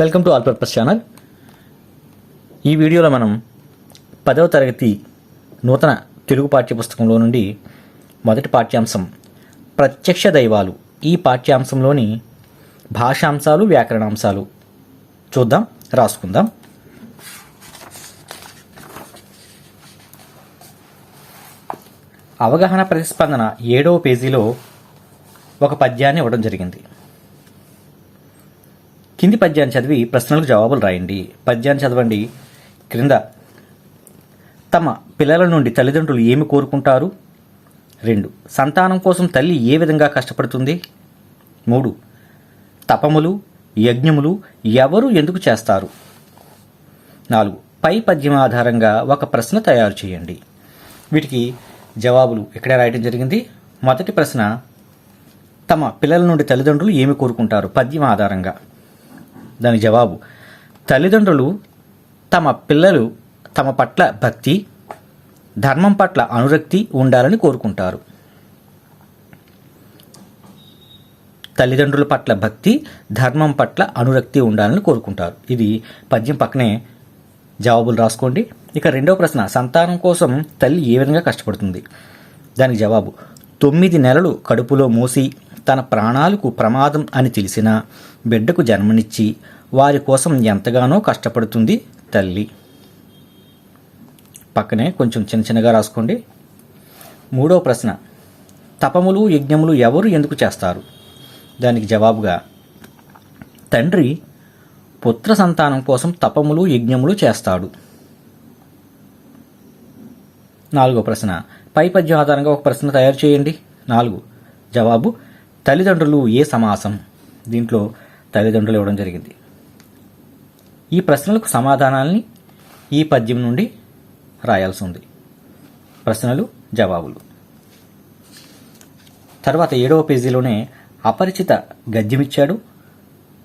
Welcome to all purpose channel. ఈ వీడియోలో మనం పదవ తరగతి నూతన తెలుగు పాఠ్యపుస్తకంలో నుండి మొదటి పాఠ్యాంశం ప్రత్యక్ష దైవాలు. ఈ పాఠ్యాంశంలోని భాషాంశాలు వ్యాకరణాంశాలు చూద్దాం రాసుకుందాం. అవగాహన ప్రతిస్పందన ఏడవ పేజీలో ఒక పద్యాన్ని ఇవ్వడం జరిగింది. కింది పద్యాన్ని చదివి ప్రశ్నలకు జవాబులు రాయండి. పద్యాన్ని చదవండి. క్రింద తమ పిల్లల నుండి తల్లిదండ్రులు ఏమి కోరుకుంటారు? రెండు సంతానం కోసం తల్లి ఏ విధంగా కష్టపడుతుంది? మూడు తపములు యజ్ఞములు ఎవరు ఎందుకు చేస్తారు? నాలుగు పై పద్యం ఆధారంగా ఒక ప్రశ్న తయారు చేయండి. వీటికి జవాబులు ఇక్కడే రాయడం జరిగింది? మొదటి ప్రశ్న తమ పిల్లల నుండి తల్లిదండ్రులు ఏమి కోరుకుంటారు? పద్యం ఆధారంగా. దాని జవాబు. తల్లిదండ్రులు తమ పిల్లలు తమ పట్ల భక్తి ధర్మం పట్ల అనురక్తి ఉండాలని కోరుకుంటారు. తల్లిదండ్రుల పట్ల భక్తి ధర్మం పట్ల అనురక్తి ఉండాలని కోరుకుంటారు. ఇది పద్యం పక్కనే జవాబులు రాసుకోండి. ఇక రెండవ ప్రశ్న సంతానం కోసం తల్లి ఏ విధంగా కష్టపడుతుంది? దానికి జవాబు తొమ్మిది నెలలు కడుపులో మూసి తన ప్రాణాలకు ప్రమాదం అని తెలిసినా బిడ్డకు జన్మనిచ్చి వారి కోసం ఎంతగానో కష్టపడుతుంది తల్లి. పక్కనే కొంచెం చిన్న చిన్నగా రాసుకోండి. మూడో ప్రశ్న. తపములు యజ్ఞములు ఎవరు ఎందుకు చేస్తారు? దానికి జవాబుగా తండ్రి పుత్ర సంతానం కోసం తపములు యజ్ఞములు చేస్తాడు. నాలుగో ప్రశ్న. పై పద్యం ఆధారంగా ఒక ప్రశ్న తయారు చేయండి. నాలుగు. జవాబు తల్లిదండ్రులు ఏ సమాసం? దీంట్లో తల్లిదండ్రులు ఇవ్వడం జరిగింది. ఈ ప్రశ్నలకు సమాధానాల్ని ఈ పద్యం నుండి రాయాల్సి ఉంది. ప్రశ్నలు జవాబులు. తర్వాత ఏడవ పేజీలోనే అపరిచిత గద్యమిచ్చాడు.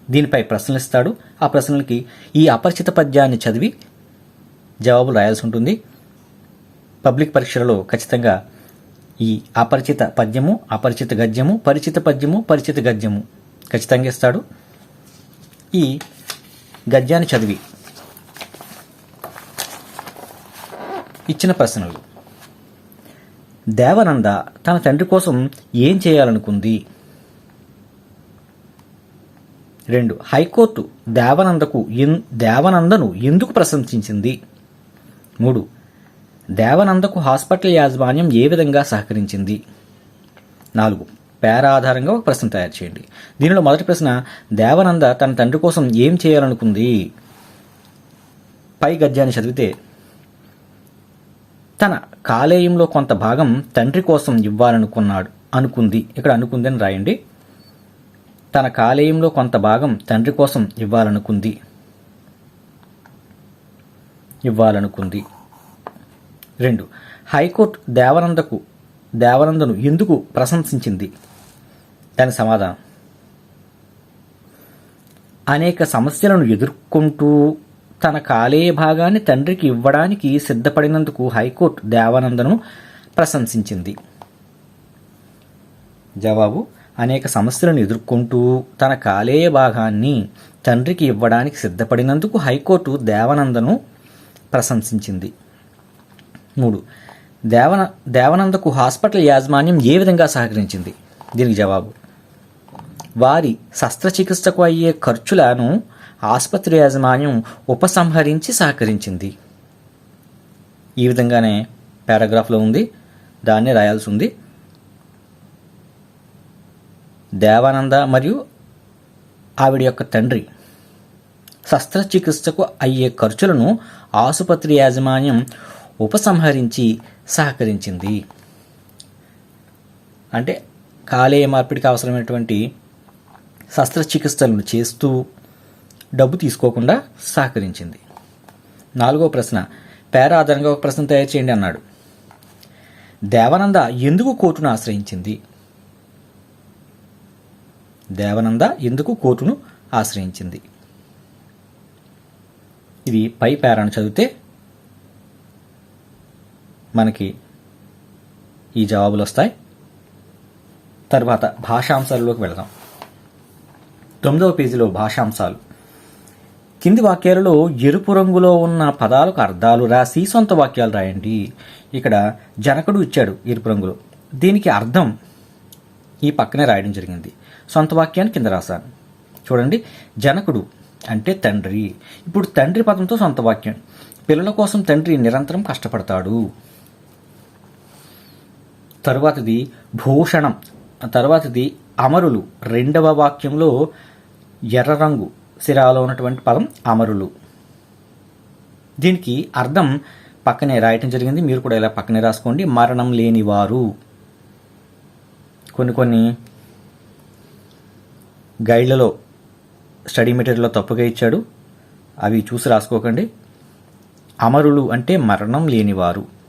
దీనిపై ప్రశ్నలు ఇస్తాడు ఆ ప్రశ్నలకి ఈ అపరిచిత పద్యాన్ని చదివి జవాబులు రాయాల్సి ఉంటుంది. పబ్లిక్ పరీక్షలలో ఖచ్చితంగా ఈ అపరిచిత పద్యము అపరిచిత గద్యము పరిచిత పద్యము పరిచిత గద్యము ఖచ్చితంగా ఇస్తాడు. ఈ గద్యాన్ని చదివి ఇచ్చిన ప్రశ్నలు. దేవనంద తన తండ్రి కోసం ఏం చేయాలనుకుంది? రెండు హైకోర్టు దేవనందకు ఎన్ దేవనందను ఎందుకు ప్రశంసించింది? మూడు దేవనందకు హాస్పిటల్ యాజమాన్యం ఏ విధంగా సహకరించింది? నాలుగు. పేర ఆధారంగా ఒక ప్రశ్న తయారు చేయండి. దీనిలో మొదటి ప్రశ్న దేవనంద తన తండ్రి కోసం ఏం చేయాలనుకుంది? పై గద్యాన్ని చదివితే తన కాలేయంలో కొంత భాగం తండ్రి కోసం ఇవ్వాలనుకున్నాడు అనుకుంది. ఇక్కడ అనుకుంది అని రాయండి. తన కాలేయంలో కొంత భాగం తండ్రి కోసం ఇవ్వాలనుకుంది. ఇవ్వాలనుకుంది. రెండు. హైకోర్టు దేవనందకు దేవనందను ఎందుకు ప్రశంసించింది? దాని సమాధానం. అనేక సమస్యలను ఎదుర్కొంటూ తన కాలేయ భాగాన్ని తండ్రికి ఇవ్వడానికి సిద్ధపడినందుకు హైకోర్టు దేవానందను ప్రశంసించింది. జవాబు అనేక సమస్యలను ఎదుర్కొంటూ తన కాలేయ భాగాన్ని తండ్రికి ఇవ్వడానికి సిద్ధపడినందుకు హైకోర్టు దేవానందను ప్రశంసించింది. మూడు. దేవన దేవనందకు హాస్పిటల్ యాజమాన్యం ఏ విధంగా సహకరించింది? దీనికి జవాబు. వారి శస్త్రచికిత్సకు అయ్యే ఖర్చులను ఆసుపత్రి యాజమాన్యం ఉపసంహరించి సహకరించింది. ఈ విధంగానే పారాగ్రాఫ్లో ఉంది. దాన్ని రాయాల్సి ఉంది. దేవానంద మరియు ఆవిడ యొక్క తండ్రి శస్త్రచికిత్సకు అయ్యే ఖర్చులను ఆసుపత్రి యాజమాన్యం ఉపసంహరించి సహకరించింది. అంటే కాలేయ మార్పిడికి అవసరమైనటువంటి శస్త్రచికిత్సలను చేస్తూ డబ్బు తీసుకోకుండా సహకరించింది. నాలుగో ప్రశ్న పేర ఆధారంగా ఒక ప్రశ్న తయారు చేయండి అన్నాడు. దేవానంద ఎందుకు కోర్టును ఆశ్రయించింది? దేవానంద ఎందుకు కోర్టును ఆశ్రయించింది? ఇది పై పేరాను చదివితే మనకి ఈ జవాబులు వస్తాయి. తర్వాత భాషాంశాలలోకి వెళదాం. తొమ్మిదవ పేజీలో భాషాంశాలు. కింది వాక్యాలలో ఎరుపు రంగులో ఉన్న పదాలకు అర్థాలు రాసి సొంత వాక్యాలు రాయండి. ఇక్కడ జనకుడు ఇచ్చాడు ఎరుపు రంగులో. దీనికి అర్థం ఈ పక్కనే రాయడం జరిగింది. సొంత వాక్యాన్ని కింద రాశాను. చూడండి జనకుడు అంటే తండ్రి. ఇప్పుడు తండ్రి పదంతో సొంత వాక్యం. పిల్లల కోసం తండ్రి నిరంతరం కష్టపడతాడు. తర్వాతది భూషణం తర్వాతది అమరులు. రెండవ వాక్యంలో ఎర్ర రంగు సిరాలో ఉన్నటువంటి పదం అమరులు. దీనికి అర్థం పక్కనే రాయటం జరిగింది. మీరు కూడా ఇలా పక్కనే రాసుకోండి. మరణం లేనివారు. కొన్ని కొన్ని గైడ్లలో స్టడీ మెటీరియల్లో తప్పుగా ఇచ్చాడు. అవి చూసి రాసుకోకండి. అమరులు అంటే మరణం లేనివారు.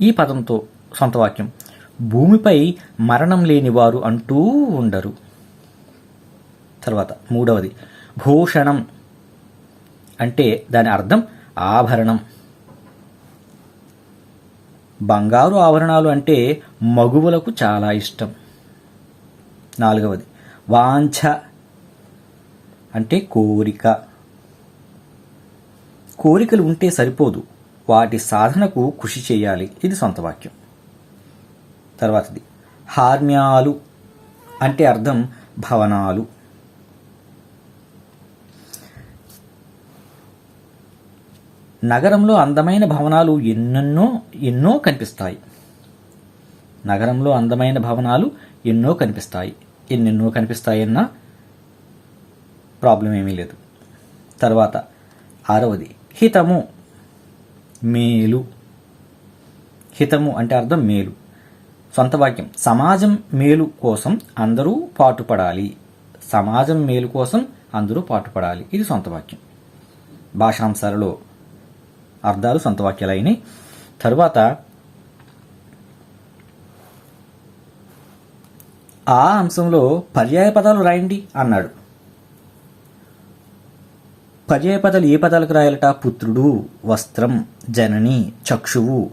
ఈ పదంతో సొంత వాక్యం. భూమిపై మరణం లేని వారు అంటూ ఉండరు. తర్వాత మూడవది భూషణం అంటే దాని అర్థం ఆభరణం. బంగారు ఆభరణాలు అంటే మగువులకు చాలా ఇష్టం. నాలుగవది వాంఛ అంటే కోరిక. కోరికలు ఉంటే సరిపోదు. వాటి సాధనకు కృషి చేయాలి. ఇది సొంత వాక్యం. తర్వాతది హార్మ్యాలు అంటే అర్థం భవనాలు. నగరంలో అందమైన భవనాలు ఎన్నెన్నో ఎన్నో కనిపిస్తాయి. నగరంలో అందమైన భవనాలు ఎన్నో కనిపిస్తాయి. ఎన్నెన్నో కనిపిస్తాయన్నా ప్రాబ్లం ఏమీ లేదు. తర్వాత ఆరవది హితము. మేలు. హితము అంటే అర్థం మేలు. సొంత వాక్యం. సమాజం మేలు కోసం అందరూ పాటుపడాలి. సమాజం మేలు కోసం అందరూ పాటుపడాలి. ఇది సొంత వాక్యం. భాషాంశాలలో అర్థాలు సొంత వాక్యాలు అయినాయి. తరువాత ఆ అంశంలో పర్యాయ పదాలు రాయండి అన్నాడు. పదే పదలు ఏ పదాలకు రాయాలట? పుత్రుడు వస్త్రం జనని చక్షువు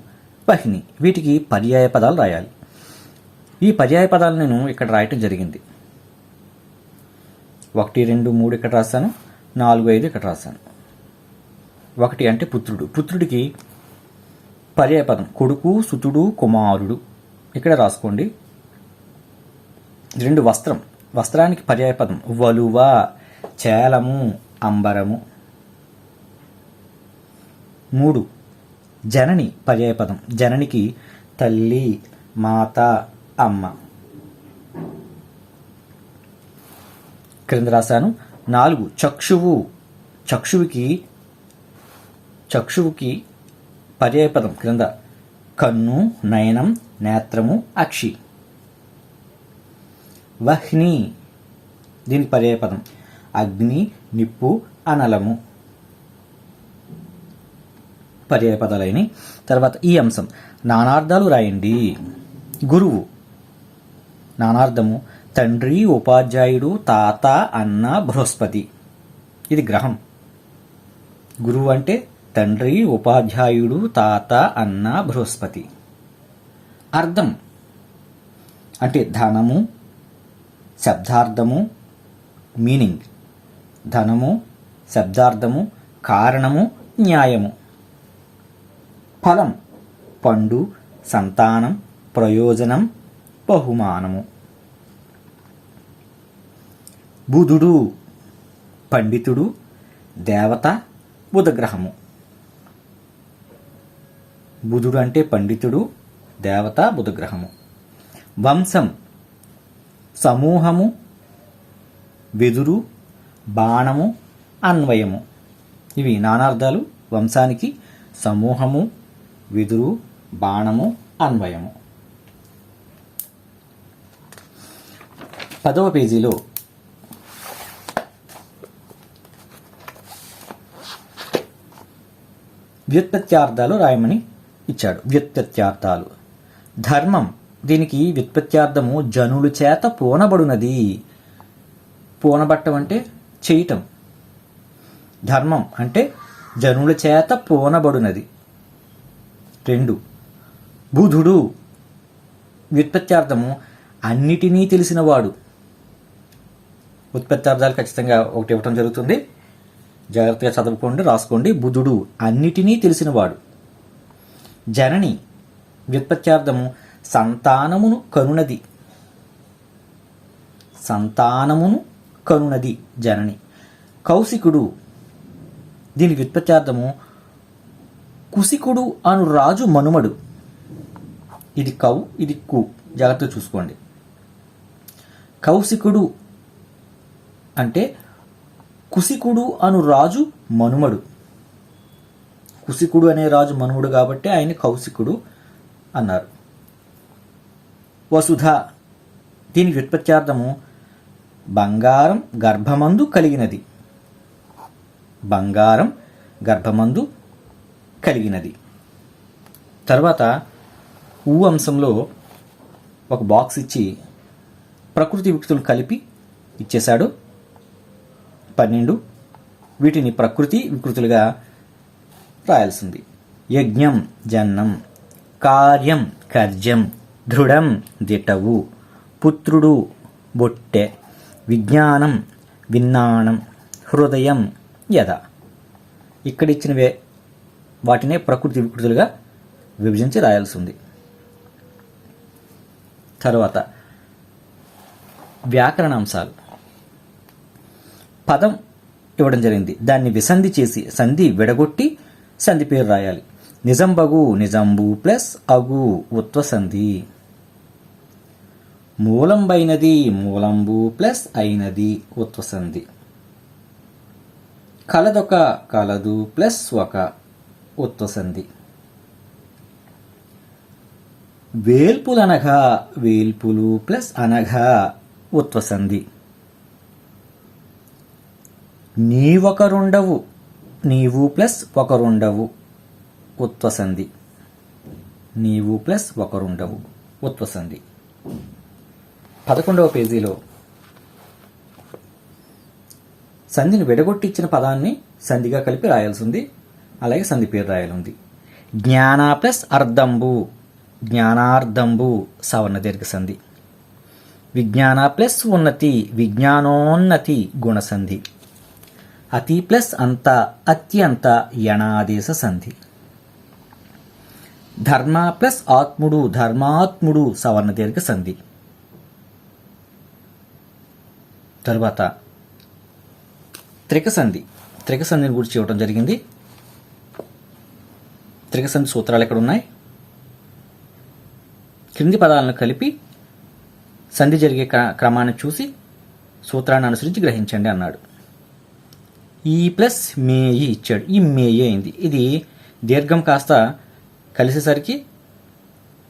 వహిని వీటికి పర్యాయ పదాలు రాయాలి. ఈ పర్యాయ పదాలు నేను ఇక్కడ రాయటం జరిగింది. ఒకటి రెండు మూడు ఇక్కడ రాశాను నాలుగు ఐదు ఇక్కడ రాశాను ఒకటి అంటే పుత్రుడు. పుత్రుడికి పర్యాయపదం కొడుకు సుతుడు కుమారుడు. ఇక్కడ రాసుకోండి. రెండు వస్త్రం. వస్త్రానికి పర్యాయపదం వలువ చేలము అంబరము. మూడు. జనని పర్యాయపదం. జననికి తల్లి మాత అమ్మ. క్రింద రాశాను. నాలుగు. చక్షువు. చక్షువుకి చక్షువుకి పర్యాయపదం. క్రింద. కన్ను నయనం నేత్రము అక్షి. వహ్ని. దీని పర్యాయపదం. అగ్ని నిప్పు అనలము. పర్యాయపదాలైన తర్వాత ఈ అంశం. నానార్థాలు రాయండి. గురువు. నానార్థము. తండ్రి ఉపాధ్యాయుడు తాత అన్న బృహస్పతి. ఇది గ్రహం. గురువు అంటే తండ్రి ఉపాధ్యాయుడు తాత అన్న బృహస్పతి. అర్థం. అంటే ధనము శబ్దార్థము మీనింగ్. ధనము శబ్దార్థము కారణము న్యాయము. ఫలం పండు సంతానం ప్రయోజనం బహుమానము. బుధుడు పండితుడు దేవత బుధగ్రహము. బుధుడు అంటే పండితుడు దేవత బుధగ్రహము. వంశం సమూహము వెదురు బాణము అన్వయము. ఇవి నానార్థాలు వంశానికి సమూహము వెదురు బాణము అన్వయము. పదవ పేజీలో వ్యుత్పత్త్యార్థాలు రాయమని ఇచ్చాడు. వ్యుత్పత్త్యార్థాలు. ధర్మం. దీనికి వ్యుత్పత్త్యార్థము జనులు చేత పూనబడునది. పూనబట్టం అంటే చేయటం. ధర్మం అంటే జనుల చేత పోనబడునది. రెండు. బుధుడు వ్యుత్పత్త్యార్థము అన్నిటినీ తెలిసినవాడు. ఉత్పత్తార్థాలు ఖచ్చితంగా ఒకటి ఇవ్వటం జరుగుతుంది. జాగ్రత్తగా చదువుకోండి రాసుకోండి. బుధుడు అన్నిటినీ తెలిసినవాడు. జనని వ్యుత్పత్త్యార్థము సంతానమును కనునది. సంతానమును కనునది జనని. కౌశికుడు దీని వ్యుత్పత్త్యార్థము కుశికుడు అను రాజు మనుమడు. ఇది కౌ ఇది కు. జాగ్రత్తగా చూసుకోండి. కౌశికుడు అంటే కుశికుడు అను రాజు మనుమడు. కుశికుడు అనే రాజు మనుముడు కాబట్టి ఆయన కౌశికుడు అన్నారు. వసుధ దీని వ్యుత్పత్త్యార్థము బంగారం గర్భమందు కలిగినది. బంగారం గర్భమందు కలిగినది. తర్వాత ఊ అంశంలో ఒక బాక్స్ ఇచ్చి ప్రకృతి వికృతులు కలిపి ఇచ్చేశాడు. పన్నెండు వీటిని ప్రకృతి వికృతులుగా రాయాల్సింది. యజ్ఞం జన్నం కార్యం కర్జం దృఢం దిటవు పుత్రుడు బొట్టె విజ్ఞానం విన్నాణం హృదయం యథ. ఇక్కడ ఇచ్చినవే వాటినే ప్రకృతి వికృతులుగా విభజించి రాయాల్సి ఉంది తర్వాత వ్యాకరణ అంశాలు పదం ఇవ్వడం జరిగింది. దాన్ని విసంధి చేసి సంధి విడగొట్టి సంధి పేరు రాయాలి. నిజంబగు నిజంబు ప్లస్ అగు ఉత్వసంధి సంధి. మూలంబైనది మూలంబు ప్లస్ అయినది ఉత్వసంధి కలదొక కలదు ప్లస్ ఒక ఉత్వసంధి వేల్పులనగా వేల్పులు ప్లస్ అనగా ఉత్వసంధి నీ ఒకరుండవు నీవు ప్లస్ ఒకరుండవు ఉత్వసంధి నీవు ప్లస్ ఒకరుండవు ఉత్వసంధి పదకొండవ పేజీలో సంధిని విడగొట్టించిన పదాన్ని సంధిగా కలిపి రాయాల్సింది. అలాగే సంధి పేరు రాయాలి జ్ఞాన ప్లస్ అర్ధంబు. జ్ఞానార్ధంబు సవర్ణ దీర్ఘ సంధి. విజ్ఞాన ప్లస్ ఉన్నతి విజ్ఞానోన్నతి గుణసంధి అతి ప్లస్ అంత అత్యంత యణాదేశ సంధి. ధర్మ ప్లస్ ఆత్ముడు ధర్మాత్ముడు సవర్ణ దీర్ఘ సంధి. తరువాత త్రికసంధి. త్రికసంధిని గురించి ఇవ్వడం జరిగింది. త్రికసంధి సూత్రాలు ఎక్కడ ఉన్నాయి క్రింది పదాలను కలిపి సంధి జరిగే క్ర- క్రమాన్ని చూసి సూత్రాన్ని అనుసరించి గ్రహించండి అన్నాడు. ఈ ప్లస్ మేయి ఇచ్చాడు. ఈ మేయి అయింది. ఇది దీర్ఘం కాస్త కలిసేసరికి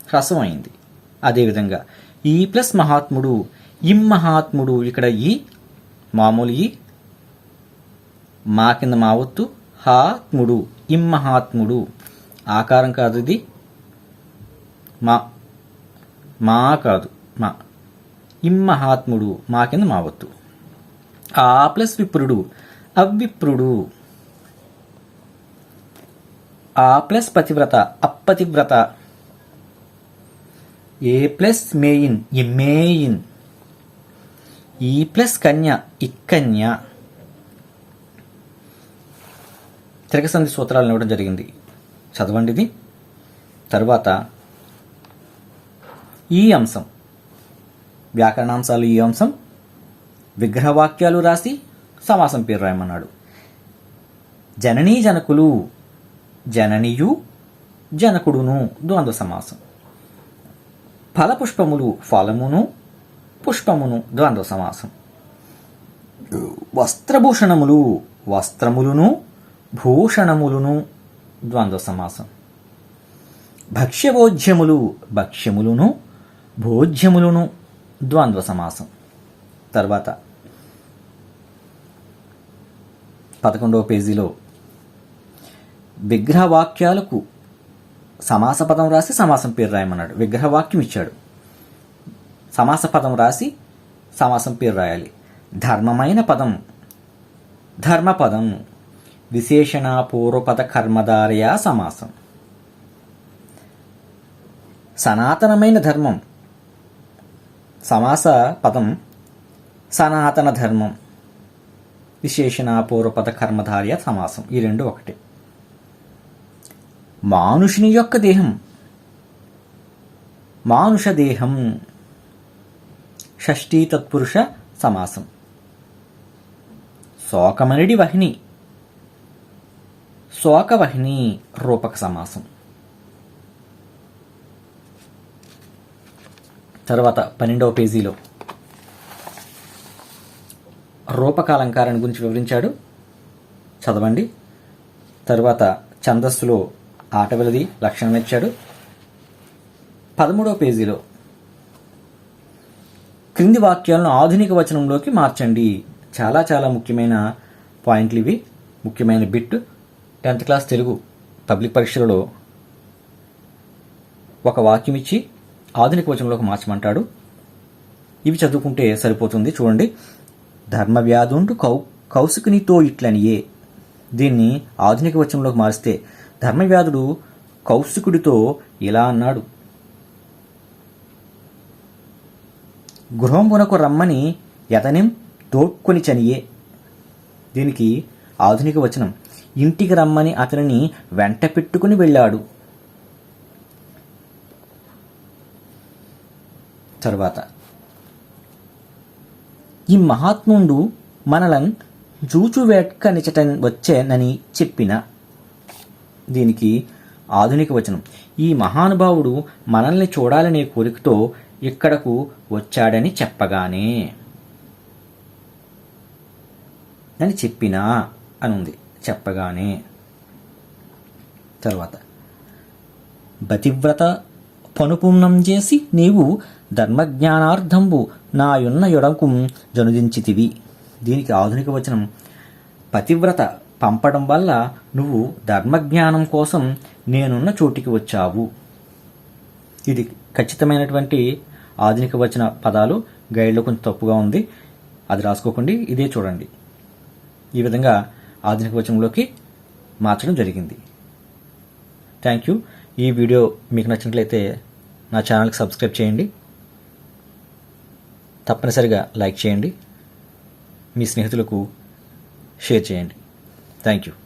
హ్రస్వం అయింది అదేవిధంగా ఈ ప్లస్ మహాత్ముడు ఇమ్మహాత్ముడు ఇక్కడ ఈ మామూలు ఈ మా కింద మావత్తు హాత్ముడు ఇమ్మహాత్ముడు ఆకారం కాదు ఇది మా మా కాదు మా. ఇమ్మహాత్ముడు మా కింద మావత్తు ఆ ప్లస్ విప్రుడు అవిప్రుడు. ఆ ప్లస్ పతివ్రత అప్పతివ్రత. ఏ ప్లస్ మేయిన్ ఎమ్మేయిన్ ఈ ప్లస్ కన్య ఇక్కన్య తిరగసంధి సూత్రాలను ఇవ్వడం జరిగింది చదవండి ఇది ఈ అంశం వ్యాకరణాంశాలు ఈ అంశం విగ్రహవాక్యాలు రాసి సమాసం పేరు రాయమన్నాడు జననీ జనకులు జననియు జనకుడును ద్వంద్వ సమాసం ఫలపుష్పములు ఫలమును పుష్పమును ద్వంద్వ సమాసం. వస్త్రభూషణములు వస్త్రములును భూషణములును ద్వంద్వ సమాసం. భక్ష్యభోజ్యములు భక్ష్యములును భోజ్యములును ద్వంద్వ సమాసం. తర్వాత పదకొండవ పేజీలో విగ్రహవాక్యాలకు సమాస పదం రాసి సమాసం పేరు రాయమన్నాడు. విగ్రహవాక్యం ఇచ్చాడు. సమాస పదం రాసి సమాసం పేరు రాయాలి. ధర్మమైన పదం. ధర్మపదం. విశేషణ పూర్వపద కర్మధారయ సమాసం. సనాతనమైన ధర్మం. సమాస పదం. సనాతన ధర్మం. విశేషణ పూర్వపద కర్మధార్య సమాసం. ఈ రెండు ఒకటే. మానుషుని యొక్క దేహం. మానుష దేహం. షష్ఠీ తత్పురుష సమాసం. శోకమనిడి వహిని. శోకవహిని రూపక సమాసం. తర్వాత పన్నెండవ పేజీలో. రూపకాలంకారాన్ని గురించి వివరించాడు. చదవండి. తర్వాత ఛందస్సులో ఆటవిలది లక్షణం ఇచ్చాడు. పదమూడవ పేజీలో క్రింది వాక్యాలను ఆధునిక వచనంలోకి మార్చండి. చాలా చాలా ముఖ్యమైన పాయింట్లు ఇవి. ముఖ్యమైన bit. Tenth class Telugu public పరీక్షలలో ఒక వాక్యం ఇచ్చి ఆధునిక వచనంలోకి మార్చమంటాడు. ఇవి చదువుకుంటే సరిపోతుంది. చూడండి. ధర్మవ్యాధుండు కౌ కౌశికునితో ఇట్లనియే. దీన్ని ఆధునిక వచనంలోకి మారిస్తే ధర్మవ్యాధుడు కౌశికుడితో ఇలా అన్నాడు? గృహంబునకు రమ్మని యతనిం తోడ్కొని చనియే. దీనికి ఆధునిక వచనం. ఇంటికి రమ్మని అతనిని వెంట పెట్టుకుని వెళ్ళాడు. తర్వాత ఈ మహాత్ముండు మనలను జూచు వేట్కనిచట వచ్చేనని చెప్పిన. దీనికి ఆధునిక వచనం. ఈ మహానుభావుడు మనల్ని చూడాలనే కోరికతో ఇక్కడకు వచ్చాడని చెప్పగానే అని చెప్పినా అని ఉంది చెప్పగానే తర్వాత బతివ్రత పనుపుణం చేసి నీవు ధర్మజ్ఞానార్థంబు నాయున్న యొడకు జనుదించితివి. దీనికి ఆధునిక వచనం. పతివ్రత పంపడం వల్ల నువ్వు ధర్మజ్ఞానం కోసం నేనున్న చోటికి వచ్చావు. ఇది ఖచ్చితమైనటువంటి ఆధునిక వచన పదాలు గైడ్లో కొంచెం తప్పుగా ఉంది. అది రాసుకోకండి ఇదే చూడండి. ఈ విధంగా ఆధునిక వచనంలోకి మార్చడం జరిగింది. థ్యాంక్ యూ ఈ వీడియో మీకు నచ్చినట్లయితే నా ఛానల్కి సబ్స్క్రైబ్ చేయండి. తప్పనిసరిగా లైక్ చేయండి. మీ స్నేహితులకు షేర్ చేయండి. Thank you